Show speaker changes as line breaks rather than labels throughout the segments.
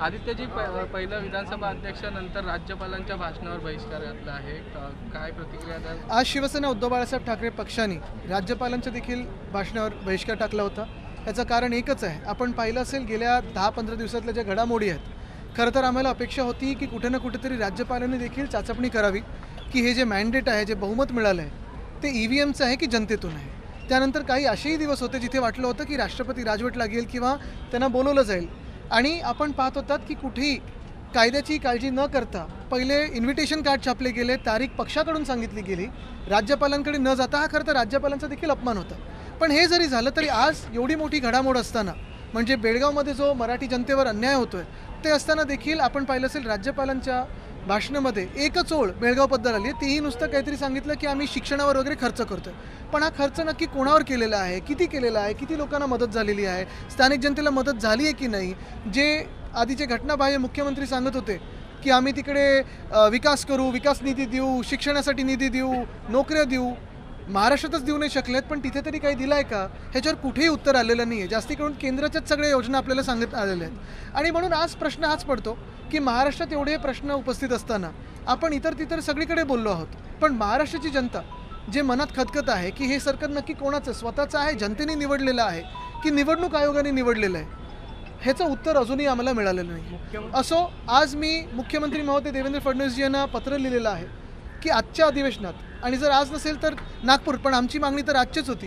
आदित्यजी प- पहिलं विधानसभा अध्यक्ष नंतर राज्यपालांच्या भाषणावर बहिष्कार घातला आहे. काय प्रतिक्रिया
आज शिवसेना उद्धव बाळासाहेब ठाकरे पक्षाने राज्यपालांच्या देखील भाषणावर बहिष्कार टाकला होता. याचं कारण एकच आहे. आपण पाहिलं असेल गेल्या दहा पंधरा दिवसातल्या ज्या घडामोडी आहेत खरं तर आम्हाला अपेक्षा होती की कुठे ना कुठेतरी राज्यपालांनी देखील चाचपणी करावी की हे जे मॅन्डेट आहे जे बहुमत मिळालं आहे ते ई व्ही एमचं आहे की जनतेतून आहे? त्यानंतर काही असेही दिवस होते जिथे वाटलं होतं की राष्ट्रपती राजवट लागेल किंवा त्यांना बोलवलं जाईल. आणि आपण पाहत होतात की कुठेही कायद्याची काळजी न करता पहिले इन्व्हिटेशन कार्ड छापले गेले तारीख पक्षाकडून सांगितली गेली. राज्यपालांकडे न जाता हा खरं तर राज्यपालांचा देखील अपमान होता. पण हे जरी झालं तरी आज एवढी मोठी घडामोड असताना म्हणजे बेळगावमध्ये जो मराठी जनतेवर अन्याय होतोय ते असताना देखील आपण पाहिलं असेल राज्यपालांच्या भाषणामध्ये एकच ओळ बेळगाव बेळगावबद्दल आली आहे. तीही नुसतं काहीतरी सांगितलं की आम्ही शिक्षणावर वगैरे खर्च करतोय. पण हा खर्च नक्की कोणावर केलेला आहे? किती केलेला आहे? किती लोकांना मदत झालेली आहे? स्थानिक जनतेला मदत झाली आहे की नाही? जे आधीचे घटनाबाह्य मुख्यमंत्री सांगत होते की आम्ही तिकडे विकास करू विकास निधी देऊ शिक्षणासाठी निधी देऊ नोकऱ्या देऊ महाराष्ट्रातच देऊ नाही शकलेत पण तिथे तरी काही दिलं आहे का? ह्याच्यावर कुठेही उत्तर आलेलं नाही आहे जास्ती करून केंद्राच्याच सगळ्या योजना आपल्याला सांगत आलेल्या आहेत. आणि म्हणून आज प्रश्न हाच पडतो की महाराष्ट्रात एवढे प्रश्न उपस्थित असताना आपण इतर तितर सगळीकडे बोललो आहोत. पण महाराष्ट्राची जनता जे मनात खतखत आहे की हे सरकार नक्की कोणाचं? स्वतःचं आहे जनतेने निवडलेलं आहे की निवडणूक आयोगाने निवडलेलं आहे? ह्याचं उत्तर अजूनही आम्हाला मिळालेलं नाही. असो आज मी मुख्यमंत्री महोदय देवेंद्र फडणवीसजी यांना पत्र लिहिलेलं आहे. की आजच्या अधिवेशनात आणि जर आज नसेल तर नागपूर पण आमची मागणी तर आजचीच होती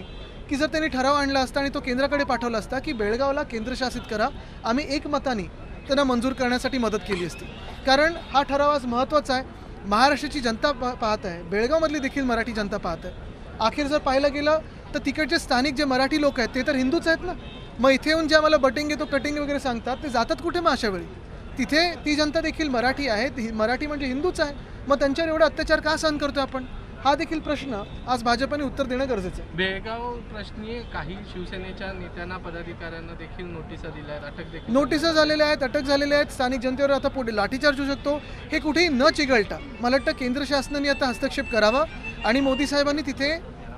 की जर त्यांनी ठराव आणला असता आणि तो केंद्राकडे पाठवला असता की बेळगावला केंद्रशासित करा आम्ही एकमताने त्यांना मंजूर करण्यासाठी मदत केली असती. कारण हा ठराव आज महत्त्वाचा आहे. महाराष्ट्राची जनता पाहत आहे. बेळगावमधली देखील मराठी जनता पाहत आहे. अखेर जर पाहायला गेलं तर तिकडचे स्थानिक जे मराठी लोक आहेत ते तर हिंदूच आहेत ना? मग इथे येऊन जे आम्हाला बटिंग येतो कटिंग वगैरे सांगतात ते जातात कुठे मग अशा वेळी तिथे ती जनता देखील मराठी आहे. मराठी म्हणजे हिंदूच आहे. मग त्यांच्यावर एवढा अत्याचार का सहन करतो आपण? हा देखील प्रश्न आज भाजपाने उत्तर देणं गरजेचं आहे.
बेळगाव प्रश्नी काही शिवसेनेच्या नेत्यांना पदाधिकाऱ्यांना देखील नोटिसा दिल्या आहेत अटक देखील
नोटिसा झालेल्या आहेत अटक झालेल्या आहेत. स्थानिक जनतेवर आता पुढे लाठीचार्ज होऊ शकतो. हे कुठेही न चिघळता मला वाटतं केंद्र शासनाने आता हस्तक्षेप करावा आणि मोदी साहेबांनी तिथे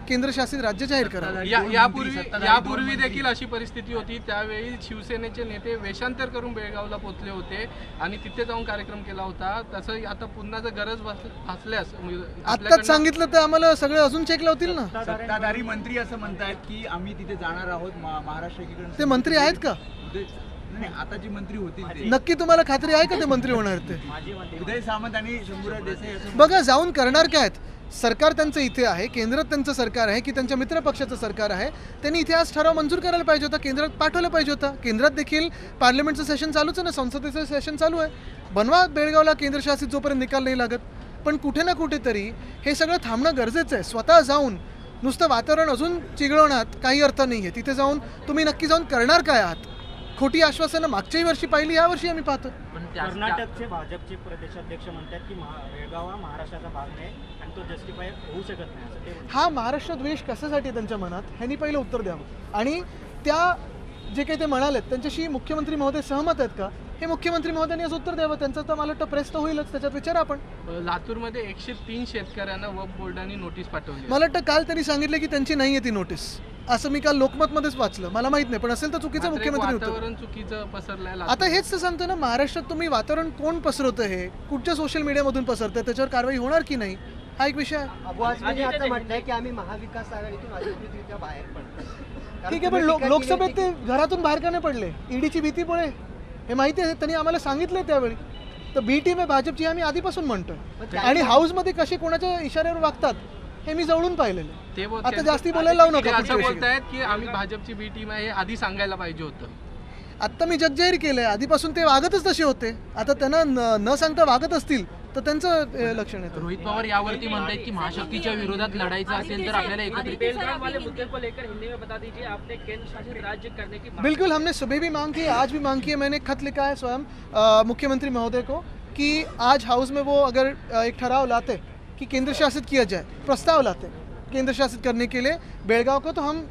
केंद्रशासित राज्य जाहीर करावं
या यापूर्वी यापूर्वी देखील अशी परिस्थिती होती. त्यावेळी शिवसेनेचे नेते वेषांतर करून बेळगावला पोचले होते आणि तिथे जाऊन कार्यक्रम केला होता. तसं आता पुन्हा जर गरज भास- भासल्यास म्हणजे
आत्ताच
आपल्याकडनं-
सांगितलं तर आम्हाला सगळे अजून चेक लावतील ना?
सत्ताधारी मंत्री असं म्हणतायत की आम्ही तिथे जाणार आहोत मा- महाराष्ट्र एकीकरण
ते मंत्री आहेत का?
नाही आता जी मंत्री होतील ते.
नक्की तुम्हाला खात्री आहे का ते मंत्री होणार ते?
उदय सामंत आणि शंभूराज देसाई असं
बघा जाऊन करणार काय आहेत? सरकार त्यांचं इथे आहे केंद्रात त्यांचं सरकार आहे की त्यांच्या मित्र पक्षाचं सरकार आहे? त्यांनी इथे आज ठराव मंजूर करायला पाहिजे होता केंद्रात पाठवलं पाहिजे होता. केंद्रात देखील पार्लमेंटचं सेशन चालूच आहे ना संसदेचं सेशन चालू आहे. बनवा बेळगावला केंद्रशासित जोपर्यंत निकाल नाही लागत. पण कुठे ना कुठेतरी हे सगळं थांबणं गरजेचं आहे. स्वतः जाऊन नुसतं वातावरण अजून चिघळवण्यात काही अर्थ नाही आहे तिथे जाऊन तुम्ही नक्की जाऊन करणार काय आहात? खोटी आश्वासनं मागच्याही वर्षी पाहिली या वर्षी आम्ही पाहतो.
कर्नाटकचे भाजपचे प्रदेशाध्यक्ष म्हणतात की महा बेळगाव हा महाराष्ट्राचा भाग नाही आणि तो जस्टिफाय होऊ शकत नाही असं ते म्हणतात.
हा महाराष्ट्र द्वेष कशासाठी त्यांच्या मनात? ह्यांनी पहिलं उत्तर द्यावं. आणि त्या जे काही ते म्हणालेत त्यांच्याशी मुख्यमंत्री महोदय सहमत आहेत का? हे मुख्यमंत्री महोदयांनी आज उत्तर द्यावं. त्यांचं तर मला वाटतं प्रेस तर होईलच त्याच्यात विचारा आपण.
लातूरमध्ये एकशे तीन शेतकऱ्यांना वक बोर्डाने नोटीस पाठवली.
मला वाटतं काल त्यांनी सांगितलं की त्यांची नाही आहे ती नोटीस. असं मी काल लोकमतमध्येच वाचलं. मला माहीत नाही पण असेल तर चुकीचं मुख्यमंत्री
वातावरण चुकीचं
आता हेच तर सांगतो ना महाराष्ट्रात तुम्ही वातावरण कोण पसरवतं हे? कुठच्या सोशल मीडियामधून पसरतं त्याच्यावर कारवाई होणार की नाही? हा एक विषय
की आम्ही महाविकास आघाडीतून अधिकृतरित्या बाहेर पडतो कारण
ठीक आहे पण लोकसभेत ते घरातून बाहेर का नाही पडले? ईडीची भीतीमुळे हे माहिती आहे त्यांनी आम्हाला सांगितलंय त्यावेळी. तर बी टीम आहे भाजपची आम्ही आधीपासून म्हणतोय. आणि हाऊसमध्ये कसे कोणाच्या इशाऱ्यावर वागतात? हे मी जवळून पाहिलेलं आता जास्ती बोलायला लावू नका
असं. बोलतायत की आम्ही भाजपची बी टीम आहे हे आधी सांगायला पाहिजे होतं.
आत्ता मी जगजाहीर केलंय. आधीपासून ते वागतच तसे होते. आता त्यांना न- न सांगता वागत असतील तर त्यांचं लक्षण येतं.
रोहित पवार यावरती म्हणतायत की महाशक्तीच्या विरोधात लढायचं असेल तर आपल्याला एकत्रित
बेलगाम वाले मुद्दे को लेकर हिंदी में बता दीजिए आपने केंद्र शासित राज्य करने की मांग
बिल्कुल हमने सुबह भी मांग की है आज भी मांग की है मैंने एक खत लिखा है स्वयं मुख्यमंत्री महोदय को कि आज हाउस में वो अगर एक ठहराव लाते कि केंद्र शासित किया जाए, प्रस्ताव लाते केंद्र शासित करने के लिए बेलगांव को तो हम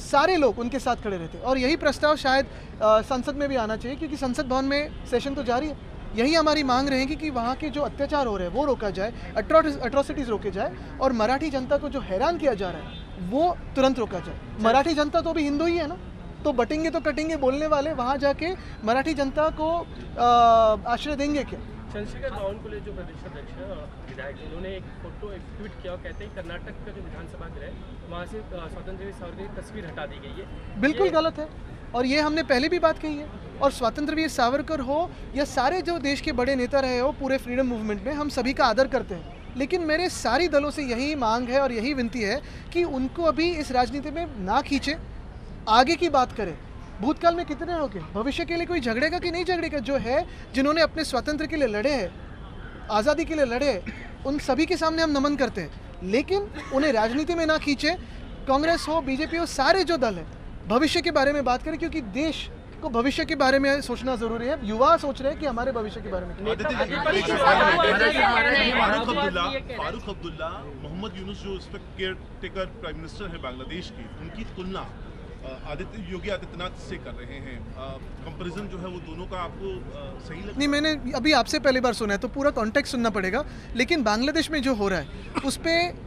सारे लोग उनके साथ खड़े रहते और यही प्रस्ताव शायद संसद में भी आना चाहिए, क्योंकि संसद भवन में सेशन तो जारी है। यही हमारी मांग रहेगी कि वहाँ के जो अत्याचार हो रहे हैं, वो रोका जाए अट्रॉसिटीज़ रोके जाए, और मराठी जनता को जो हैरान किया जा रहा है, वो तुरंत रोका जाए। मराठी जनता तो अभी हिंदू ही है ना? तो बटेंगे तो कटेंगे बोलने वाले वहाँ जाके मराठी जनता को आश्रय देंगे क्या?
चंद्रशेखर बावनकुले जो प्रदेशाध्यक्ष हैं, विधायक उन्होंने एक फ़ोटो एक ट्वीट किया और कहते हैं कर्नाटक का जो विधानसभा गृह वहाँ से स्वतंत्र सावरकर की तस्वीर हटा दी गई है।
बिल्कुल गलत है। और ये हमने पहले भी बात कही है। और स्वतंत्र वीर सावरकर हो या सारे जो देश के बड़े नेता रहे हो पूरे फ्रीडम मूवमेंट में हम सभी का आदर करते हैं। लेकिन मेरे सारी दलों से यही मांग है और यही विनती है कि उनको अभी इस राजनीति में ना खींचे। आगे की बात करें भूतकाल में कितने हो? गए भविष्य के लिए कोई झगड़ेगा कि नहीं झगड़ेगा जो है जिन्होंने अपने स्वतंत्र के लिए लड़े हैं आज़ादी के लिए लड़े हैं, उन सभी के सामने हम नमन करते हैं। लेकिन उन्हें राजनीति में ना खींचे कांग्रेस हो बीजेपी हो सारे जो दल हैं भविष्य के बारे में बात करें क्योंकि देश को भविष्य के बारे में सोचना ज़रूरी है। युवा सोच रहे हैं कि हमारे भविष्य के बारे में
फारूक अब्दुल्ला फारूक अब्दुल्ला मोहम्मद यूनुस जो इस वक्त केयर टेकर प्राइम मिनिस्टर है बांग्लादेश की उनकी तुलना आदित्य, योगी आदित्यनाथ से कर रहे हैं। कंपैरिजन जो है वो दोनों का आपको सही लगता
नहीं, मैंने अभी आपसे पहली बार सुना है तो पूरा कॉन्टेक्ट सुनना पड़ेगा। लेकिन बांग्लादेश में जो हो रहा है, उस पर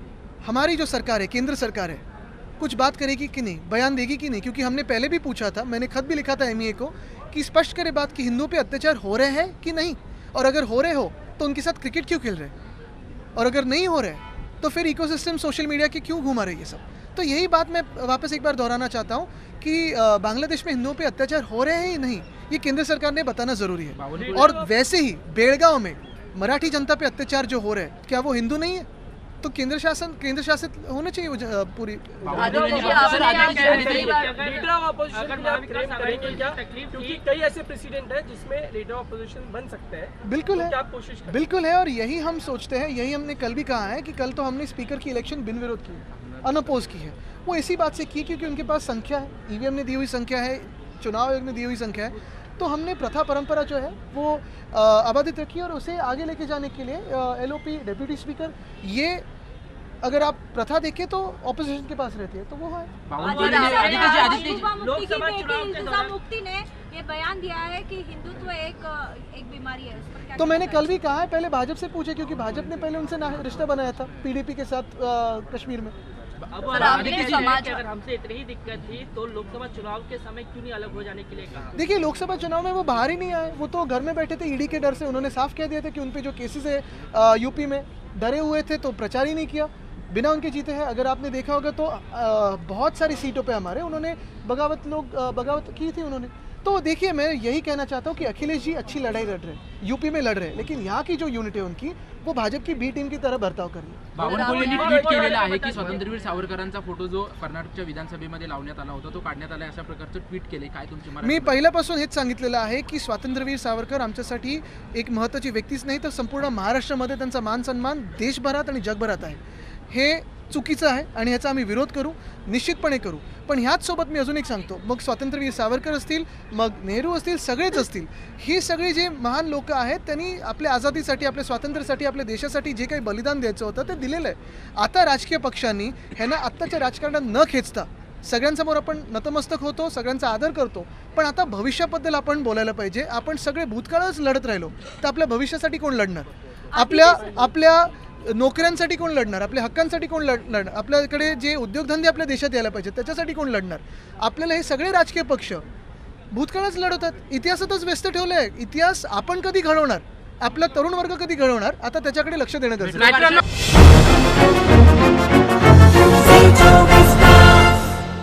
हमारी जो सरकार है, केंद्र सरकार है, कुछ बात करेगी कि नहीं? बयान देगी कि नहीं? क्योंकि हमने पहले भी पूछा था, मैंने खत भी लिखा था एम को, कि स्पष्ट करे बात कि हिंदुओं पे अत्याचार हो रहे हैं कि नहीं? और अगर हो रहे हो तो उनके साथ क्रिकेट क्यों खेल रहे और अगर नहीं हो रहे तो फिर इकोसिस्टम सोशल मीडिया के क्यों घुमा रही है सब? तो यही बात मैं वापस एक बार दोहराना चाहता हूँ कि बांग्लादेश में हिंदुओं पे अत्याचार हो रहे हैं या नहीं ये केंद्र सरकार ने बताना ज़रूरी है। और वैसे ही बेड़गांव में मराठी जनता पे अत्याचार जो हो रहे हैं क्या वो हिंदू नहीं है? तो केंद्र शासन केंद्र शासित होना चाहिए वो पूरी
कई ऐसे प्रेसिडेंट है जिसमें लीडर ऑफ़ अपोजिशन बन सकते हैं
बिल्कुल
तो
है
कोशिश करें
बिल्कुल है और यही हम सोचते हैं यही हमने कल भी कहा है कि कल तो हमने स्पीकर की इलेक्शन बिन विरोध की। है अनअपोज की है। वो इसी बात से की क्योंकि उनके पास संख्या है। ईवीएम ने दी हुई संख्या है चुनाव आयोग ने दी हुई संख्या है। तो हमने प्रथा परंपरा जो है वो अबाधित रखी और उसे आगे लेके जाने के लिए एल डेप्यूटी स्पीकर ये अगर आप प्रथा देखें तो ऑपोजिशन के पास रहती है। तो वो है।
बावनकुळे ने- आदित्य जी आदित्य जी।
लोकसभा चुनाव के
इंतज़ाम
दौरान।
मुक्ति ने ये बयान दिया है कि हिंदुत्व एक एक बीमारी है उस पर क्या
तो मैंने कल भी कहा है पहले भाजपा से पूछे क्योंकि भाजपा ने पहले उनसे रिश्ता बनाया था पीडीपी के साथ कश्मीर में।
अगर हमसे इतनी ही दिक्कत थी तो लोकसभा चुनाव के समय क्यों नहीं अलग हो जाने के लिए कहा?
देखिए लोकसभा चुनाव में वो बाहर ही नहीं आए। वो तो घर में बैठे थे ईडी के डर से उन्होंने साफ़ कह दिया था कि उन पे जो केसेस है यूपी में डरे हुए थे तो प्रचार ही नहीं किया। बिना उनके जीते हैं अगर आपने देखा होगा तो बहुत सारी सीटों पे हमारे उन्होंने बगावत लोग बगावत की थी उन्होंने। तो देखिए मैं यही कहना चाहता हूँ कि अखिलेश जी अच्छी लड़ाई लड़ रहे हैं यूपी में लड़ रहे हैं लेकिन यहाँ की जो यूनिट है उनकी वो भाजपा की बी टीम की तरह बर्ताव कर रही है।
बावनकुळेंनी ट्विट केलेलं आहे की स्वातंत्र्यवीर सावरकरांचा फोटो जो कर्नाटकच्या विधानसभेमध्ये लावण्यात आला होता तो काढण्यात आला अशा प्रकारचं ट्विट केले काय तुमची मराठी
मी पहिल्यापासून हेच सांगितलेलं आहे की स्वातंत्र्यवीर सावरकर आमच्यासाठी एक महत्त्वाची व्यक्तीच नाही तर संपूर्ण महाराष्ट्रामध्ये त्यांचा मान सन्मान देशभरात आणि जगभरात आहे. हे चुकीचं आहे आणि ह्याचा आम्ही विरोध करू निश्चितपणे करू. पण ह्याचसोबत मी अजून एक सांगतो. मग स्वातंत्र्यवीर सावरकर असतील मग नेहरू असतील सगळेच असतील. ही सगळी जे महान लोक आहेत त्यांनी आपल्या आझादीसाठी आपल्या स्वातंत्र्यासाठी आपल्या देशासाठी जे काही बलिदान द्यायचं होतं ते दिलेलं आहे. आता राजकीय पक्षांनी ह्यांना आत्ताच्या राजकारणात न खेचता सगळ्यांसमोर आपण नतमस्तक होतो सगळ्यांचा आदर करतो. पण आता भविष्याबद्दल आपण बोलायला पाहिजे. आपण सगळे भूतकाळच लढत राहिलो. तर आपल्या भविष्यासाठी कोण लढणार? आपल्या आपल्या नोकऱ्यांसाठी कोण लढणार? आपल्या हक्कांसाठी कोण लढ लढणार आपल्याकडे जे उद्योगधंदे आपल्या देशात यायला पाहिजेत त्याच्यासाठी कोण लढणार? आपल्याला हे सगळे राजकीय पक्ष भूतकाळच लढवतात. इतिहासातच व्यस्त ठेवलं आहे इतिहास आपण कधी घडवणार? आपला तरुण वर्ग कधी घडवणार? आता त्याच्याकडे लक्ष देणं